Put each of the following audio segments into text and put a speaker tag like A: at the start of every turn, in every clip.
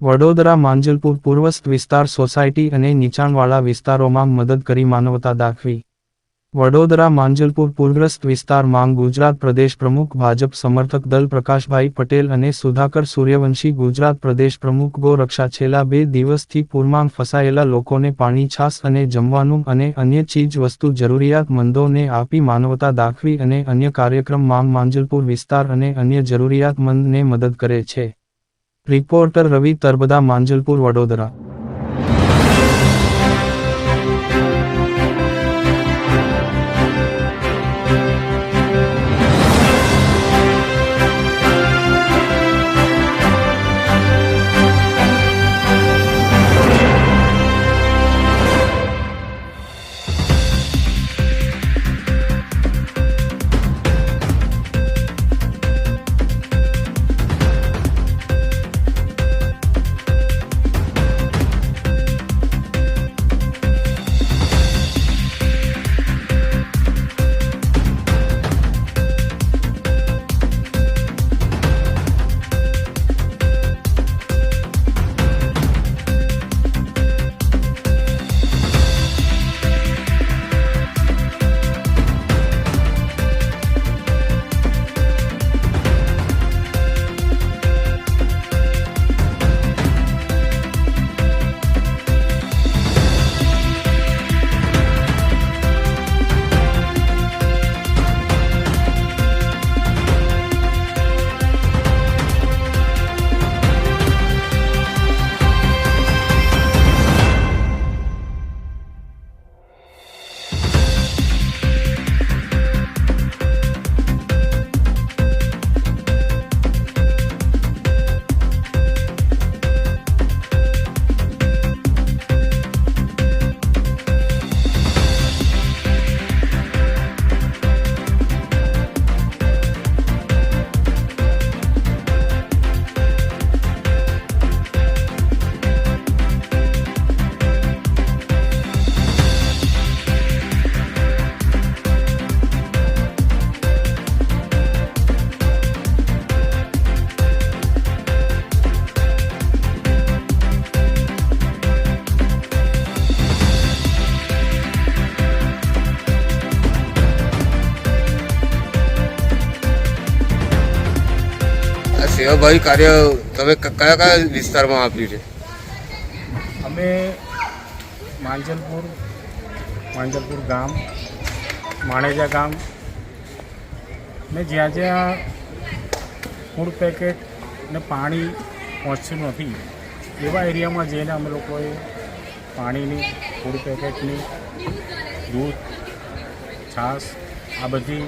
A: વડોદરા માંજલપુર પૂર્વસ્થ વિસ્તાર સોસાયટી અને નીચાણવાળા વિસ્તારોમાં મદદ કરી માનવતા દાખવી. વડોદરા માંજલપુર પૂરગ્રસ્ત વિસ્તાર માંગ ગુજરાત પ્રદેશ પ્રમુખ ભાજપ સમર્થક દલ પ્રકાશભાઈ પટેલ અને સુધાકર સૂર્યવંશી ગુજરાત પ્રદેશ પ્રમુખ ગો રક્ષા છેલ્લા બે દિવસથી પૂરમાં ફસાયેલા લોકોને પાણી, છાસ અને જમવાનું અને અન્ય ચીજ વસ્તુ જરૂરિયાતમંદોને આપી માનવતા દાખવી અને અન્ય કાર્યક્રમ માંગ માંજલપુર વિસ્તાર અને અન્ય જરૂરિયાતમંદને મદદ કરે છે. રિપોર્ટર રવિ તરબદા માંજલપુર વડોદરા
B: આ સેવાભાવી કાર્ય તમે કયા કયા વિસ્તારમાં આપ્યું છે?
C: અમે માંજલપુર માંજલપુર ગામ, માણેજા ગામ, ને જ્યાં જ્યાં ફૂડ પેકેટ ને પાણી પહોંચ્યું નથી, એવા એરિયામાં જઈને અમે લોકોએ પાણીની, ફૂડ પેકેટની, દૂધ, છાશ, આ બધી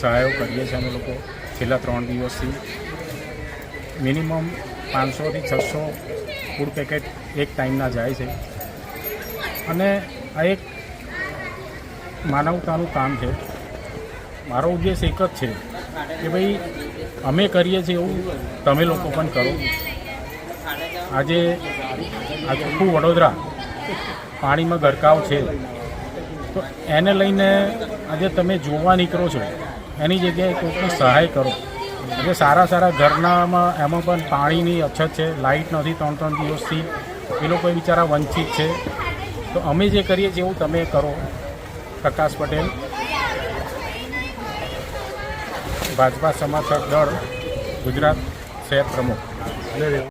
C: સહાયો કરીએ છીએ અમે લોકો છેલ્લા ત્રણ દિવસથી. મિનિમમ પાંચસોથી છસો ફૂડ પેકેટ એક ટાઈમના જાય છે. અને આ એક માનવતાનું કામ છે. મારો ઉદ્દેશ એક જ છે કે ભાઈ, અમે કરીએ છીએ એવું તમે લોકો પણ કરો. આજે આખું વડોદરા પાણીમાં ગરકાવ છે. તો એને લઈને આજે તમે જોવા નીકળો છો. એની જગ્યાએ કોઈકને સહાય કરો. આજે સારા સારા ઘરનામાં એમાં પણ પાણીની અછત છે લાઇટ નથી ત્રણ ત્રણ દિવસથી. એ લોકો બિચારા વંચિત છે. તો અમે જે કરીએ એવું તમે કરો, પ્રકાશ પટેલ. ભાજપા સમર્થક દળ, ગુજરાત શહેર પ્રમુખ.